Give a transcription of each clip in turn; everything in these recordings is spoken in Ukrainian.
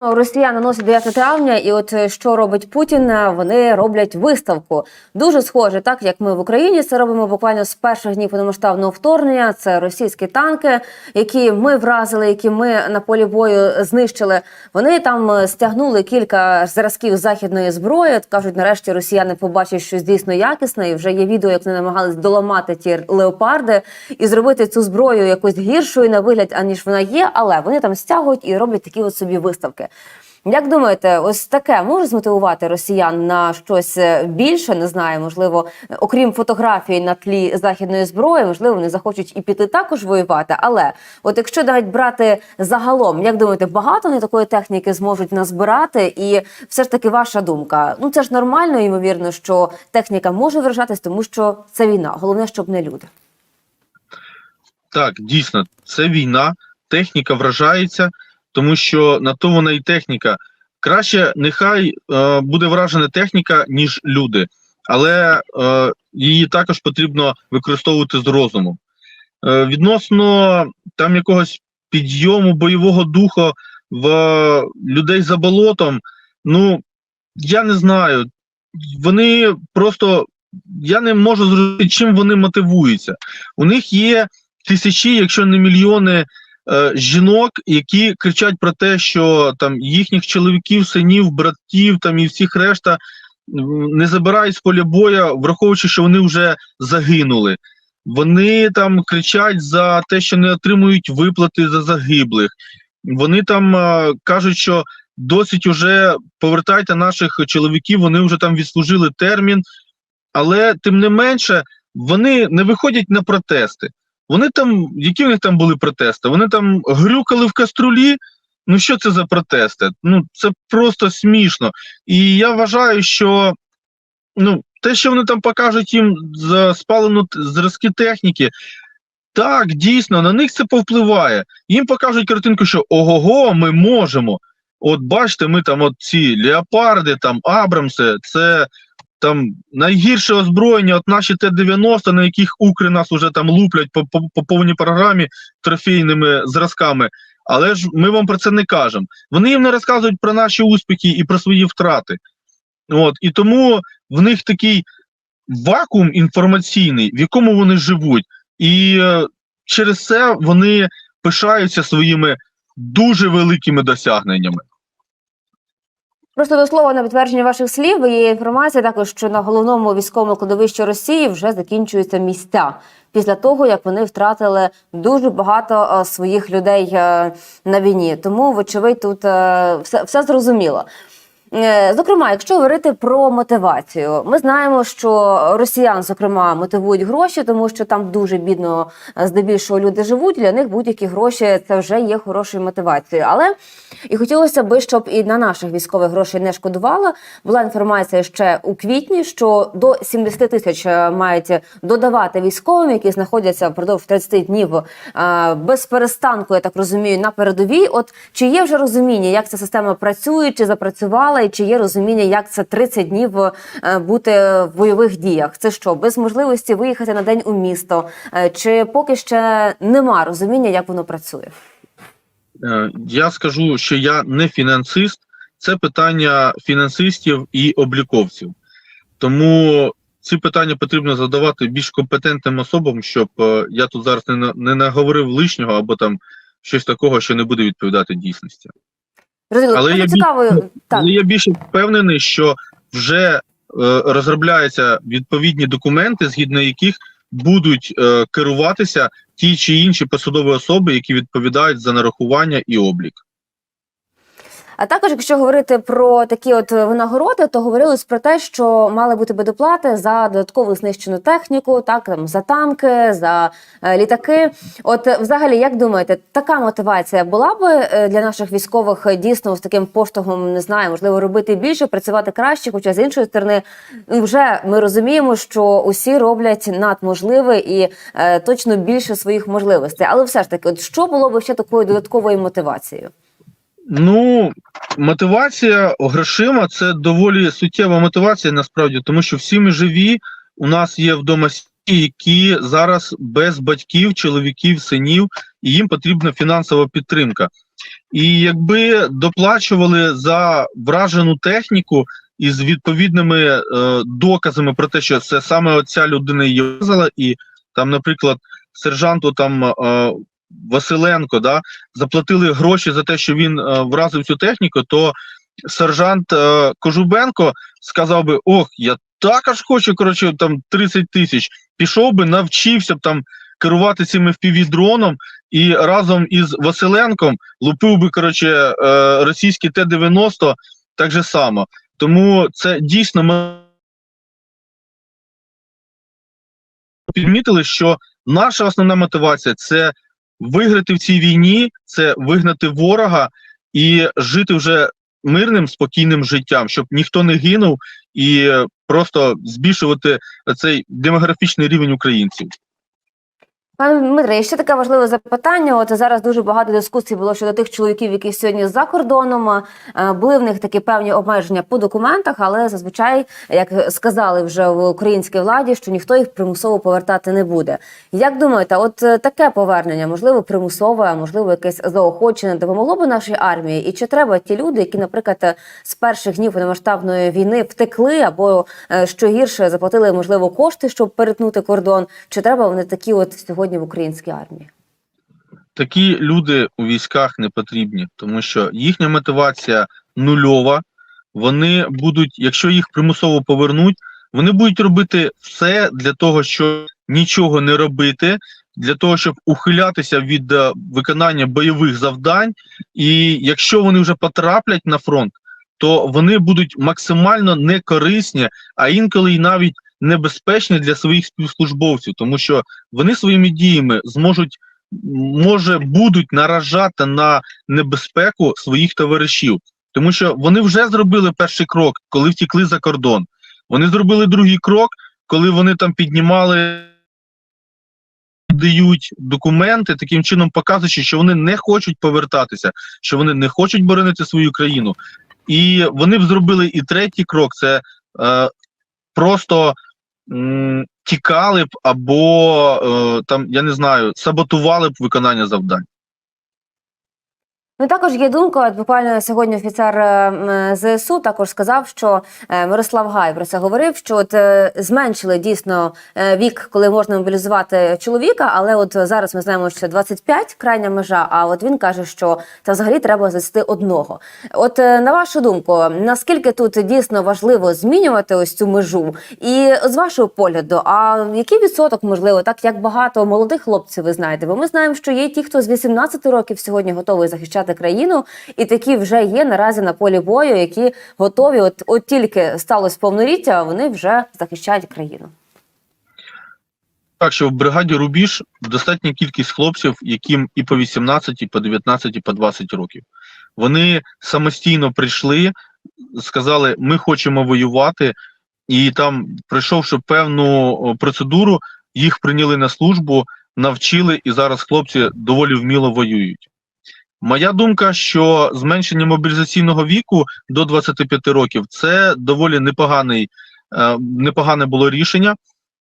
Росія наносить 9 травня, і от е, що робить Путін? Е, Вони роблять виставку. Дуже схоже, так як ми в Україні це робимо буквально з перших днів повномасштабного вторгнення. Це російські танки, які ми вразили, які ми на полі бою знищили. Вони там е, стягнули кілька зразків західної зброї. Кажуть, нарешті росіяни побачать щось дійсно якісне. І вже є відео, як вони намагались доламати ті леопарди і зробити цю зброю якось гіршою на вигляд, аніж вона є. Але вони там стягують і роблять такі от собі виставки. Як думаєте, ось таке може змотивувати росіян на щось е, більше? Не знаю, можливо, е, окрім фотографій на тлі західної зброї, можливо, вони захочуть і піти також воювати. Але от якщо навіть брати загалом, як думаєте, багато вони такої техніки зможуть назбирати? І все ж таки, ваша думка? Ну це ж нормально, ймовірно, що техніка може виражатись, тому що це війна. Головне, щоб не люди. Так, дійсно, це війна, техніка вражається, тому що на то вона і техніка. Краще нехай е, буде вражена техніка, ніж люди, але е, її також потрібно використовувати з розумом. Е, відносно там якогось підйому бойового духу в людей за болотом, ну я не знаю. Вони просто я не можу зрозуміти, чим вони мотивуються. У них є тисячі, якщо не мільйони е, жінок, які кричать про те, що там їхніх чоловіків, синів, братів там і всіх решта не забирають з поля боя, враховуючи, що вони вже загинули. Вони там кричать за те, що не отримують виплати за загиблих. Вони там е, кажуть, що досить уже повертайте наших чоловіків, вони вже там відслужили термін, але тим не менше вони не виходять на протести. Вони там, які в них там були протести? Вони там грюкали в каструлі. Ну що це за протести? Ну це просто смішно. І я вважаю, що ну, те, що вони там покажуть їм за спалену зразки техніки, так, дійсно, на них це повпливає. Їм покажуть картинку, що ого-го, ми можемо. От бачите, ми там от ці леопарди, там Абрамси, це там найгірше озброєння, от наші Т-90, на яких Укри нас уже там луплять по, по, по повній програмі трофейними зразками. Але ж ми вам про це не кажемо. Вони їм не розказують про наші успіхи і про свої втрати. От, і тому в них такий вакуум інформаційний, в якому вони живуть. І е, через це вони пишаються своїми дуже великими досягненнями. Просто до слова на підтвердження ваших слів є інформація також, що на головному військовому кладовищі Росії вже закінчуються місця після того, як вони втратили дуже багато е, своїх людей е, на війні. Тому, вочевидь, тут е, все, все зрозуміло. Е, Зокрема, якщо говорити про мотивацію, ми знаємо, що росіян, зокрема, мотивують гроші, тому що там дуже бідно е, здебільшого люди живуть. Для них будь-які гроші це вже є хорошою мотивацією. Але і хотілося би, щоб і на наших військових грошей не шкодувало. Була інформація ще у квітні, що до 70 тисяч е, мають додавати військовим, які знаходяться впродовж 30 днів без перестанку, я так розумію, на передовій. От чи є вже розуміння, як ця система працює, чи запрацювала, і чи є розуміння, як це 30 днів е, бути в бойових діях? Це що, без можливості виїхати на день у місто? Е, Чи поки ще нема розуміння, як воно працює? Е, Я скажу, що я не фінансист, це питання фінансистів і обліковців. Тому ці питання потрібно задавати більш компетентним особам, щоб я тут зараз не наговорив лишнього або там щось такого, що не буде відповідати дійсності. Але я більш- цікаво, так. Але я більше впевнений, що вже е, розробляються відповідні документи, згідно яких будуть е, керуватися ті чи інші посадові особи, які відповідають за нарахування і облік. А також, якщо говорити про такі от винагороди, то говорилось про те, що мали бути би доплати за додаткову знищену техніку, так там за танки, за е, літаки. От е, взагалі, як думаєте, така мотивація була би е, для наших військових е, дійсно з таким поштовхом, не знаю, можливо, робити більше, працювати краще, хоча з іншої сторони, ну, вже ми розуміємо, що усі роблять надможливе і е, точно більше своїх можливостей. Але все ж таки, от що було б ще такою додатковою мотивацією? Ну, мотивація грошима це доволі суттєва мотивація насправді, тому що всі ми живі, у нас є вдома які зараз без батьків, чоловіків, синів, і їм потрібна фінансова підтримка. І якби доплачували за вражену техніку із відповідними е, доказами про те, що це саме оця людина її вразила, і там, наприклад, сержанту там е, Василенко да, заплатили гроші за те, що він е, вразив цю техніку, то сержант е, Кожубенко сказав би: Ох, я також хочу, коротше, там 30 тисяч. Пішов би, навчився б там керувати цим FPV-дроном і разом із Василенком лупив би, коротше, е, російський Т-90 так же само. Тому це дійсно ми підмітили, що наша основна мотивація це виграти в цій війні, це вигнати ворога і жити вже мирним, спокійним життям, щоб ніхто не гинув, і просто збільшувати цей демографічний рівень українців. Пане Дмитре, ще таке важливе запитання. От зараз дуже багато дискусій було щодо тих чоловіків, які сьогодні за кордоном. Е, Були в них такі певні обмеження по документах, але зазвичай, як сказали вже в українській владі, що ніхто їх примусово повертати не буде. Як думаєте, от е, таке повернення, можливо, примусове, можливо, якесь заохочене, допомогло би нашій армії? І чи треба ті люди, які, наприклад, е, з перших днів повномасштабної війни втекли або що гірше заплатили можливо кошти, щоб перетнути кордон? Чи треба вони такі от сьогодні в українській армії? такі люди у військах не потрібні, тому що їхня мотивація нульова. Вони будуть, якщо їх примусово повернуть, вони будуть робити все для того, щоб нічого не робити, для того, щоб ухилятися від е, виконання бойових завдань. І якщо вони вже потраплять на фронт, то вони будуть максимально некорисні, а інколи й навіть небезпечні для своїх співслужбовців, тому що вони своїми діями зможуть може будуть наражати на небезпеку своїх товаришів, тому що вони вже зробили перший крок, коли втікли за кордон. Вони зробили другий крок, коли вони там піднімали. Дають документи, таким чином показуючи, що вони не хочуть повертатися, що вони не хочуть боронити свою країну. І вони б зробили і третій крок це е, просто тікали б або е, там, я не знаю, саботували б виконання завдань. Ну також є думка. От буквально сьогодні офіцер е, ЗСУ також сказав, що е, Мирослав Гай про це говорив. Що от е, зменшили дійсно вік, коли можна мобілізувати чоловіка, але от зараз ми знаємо, що це 25 крайня межа. А от він каже, що це взагалі треба звести одного. От на вашу думку, наскільки тут дійсно важливо змінювати ось цю межу? І з вашого погляду, а який відсоток можливо, так як багато молодих хлопців ви знаєте? Бо ми знаємо, що є ті, хто з 18 років сьогодні готовий захищати країну, і такі вже є наразі на полі бою, які готові, от, от тільки сталося повноліття, вони вже захищають країну. Так що в бригаді Рубіж достатня кількість хлопців, яким і по 18, і по 19, і по 20 років. Вони самостійно прийшли, сказали, ми хочемо воювати, і там, пройшовши певну процедуру, їх прийняли на службу, навчили, і зараз хлопці доволі вміло воюють. Моя думка, що зменшення мобілізаційного віку до 25 років це доволі непоганий, е, непогане було рішення.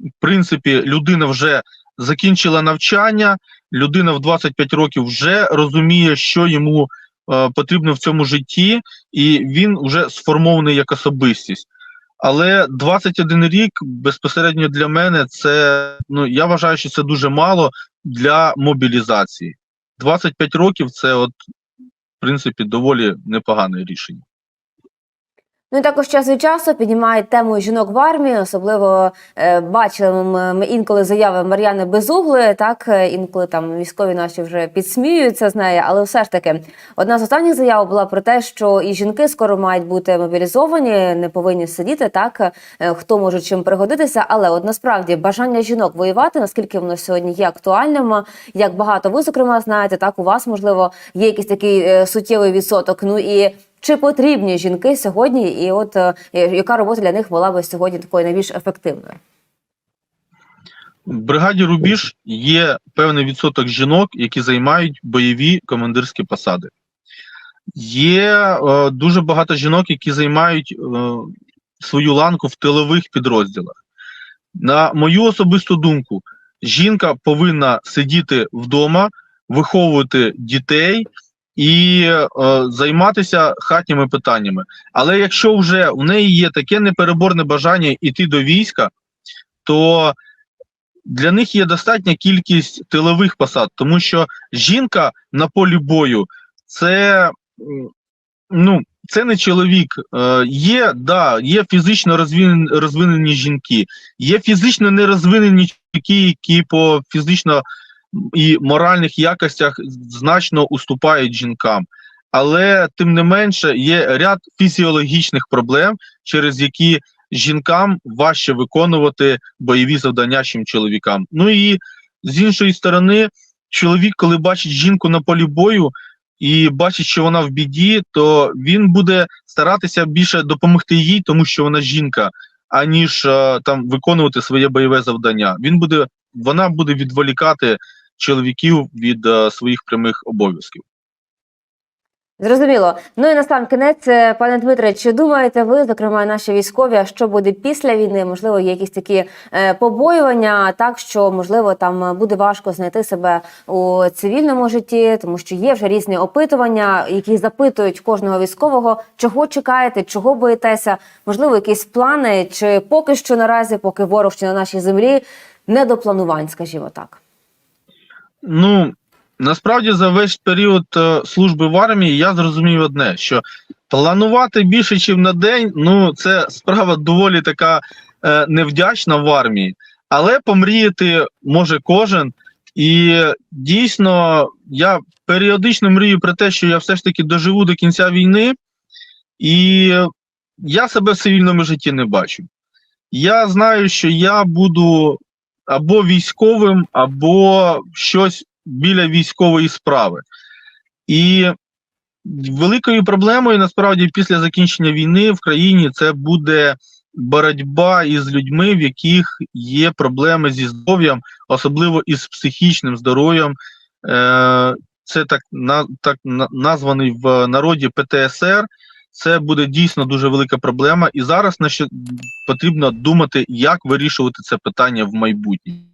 В принципі, людина вже закінчила навчання, людина в 25 років вже розуміє, що йому е, потрібно в цьому житті, і він вже сформований як особистість. Але 21 рік безпосередньо для мене це ну я вважаю, що це дуже мало для мобілізації. 25 років це, от, в принципі, доволі непогане рішення. Ну і також час від часу піднімають тему жінок в армії. Особливо е, бачили ми, інколи заяви Мар'яни Безугли. Так е, інколи там військові наші вже підсміюються з нею, але все ж таки одна з останніх заяв була про те, що і жінки скоро мають бути мобілізовані, не повинні сидіти. Так е, хто може чим пригодитися, але от насправді бажання жінок воювати, наскільки воно сьогодні є актуальним, як багато ви зокрема знаєте, так у вас можливо є якийсь такий е, суттєвий відсоток. Ну і чи потрібні жінки сьогодні, і от е, яка робота для них була би сьогодні такою найбільш ефективною? В бригаді Рубіж є певний відсоток жінок, які займають бойові командирські посади. Є е, дуже багато жінок, які займають е, свою ланку в тилових підрозділах. На мою особисту думку, жінка повинна сидіти вдома, виховувати дітей і е, займатися хатніми питаннями. Але якщо вже в неї є таке непереборне бажання йти до війська, то для них є достатня кількість тилових посад, тому що жінка на полі бою це, ну, це не чоловік. Е, є, да, є фізично розвинені, розвинені жінки, є фізично нерозвинені чоловіки, які по фізично і моральних якостях значно уступають жінкам. Але тим не менше є ряд фізіологічних проблем, через які жінкам важче виконувати бойові завдання, чим чоловікам. Ну і з іншої сторони, чоловік, коли бачить жінку на полі бою і бачить, що вона в біді, то він буде старатися більше допомогти їй, тому що вона жінка, аніж е, там виконувати своє бойове завдання. Він буде, вона буде відволікати чоловіків від е, своїх прямих обов'язків. Зрозуміло. Ну і на сам кінець, е, пане Дмитре, чи думаєте ви, зокрема, наші військові, що буде після війни? Можливо, є якісь такі е, побоювання, так що можливо там буде важко знайти себе у цивільному житті, тому що є вже різні опитування, які запитують кожного військового, чого чекаєте, чого боїтеся? Можливо, якісь плани, чи поки що наразі, поки ворог ще на нашій землі, не до планувань, скажімо так. Ну насправді за весь період е, служби в армії я зрозумів одне: що планувати більше, ніж на день, ну це справа доволі така е, невдячна в армії, але помріяти може кожен. І дійсно, я періодично мрію про те, що я все ж таки доживу до кінця війни, і я себе в цивільному житті не бачу. Я знаю, що я буду або військовим, або щось біля військової справи. І великою проблемою насправді після закінчення війни в країні це буде боротьба із людьми, в яких є проблеми зі здоров'ям, особливо із психічним здоров'ям. Е, Це так, на, так названий в народі ПТСР. Це буде дійсно дуже велика проблема, і зараз на потрібно думати, як вирішувати це питання в майбутньому.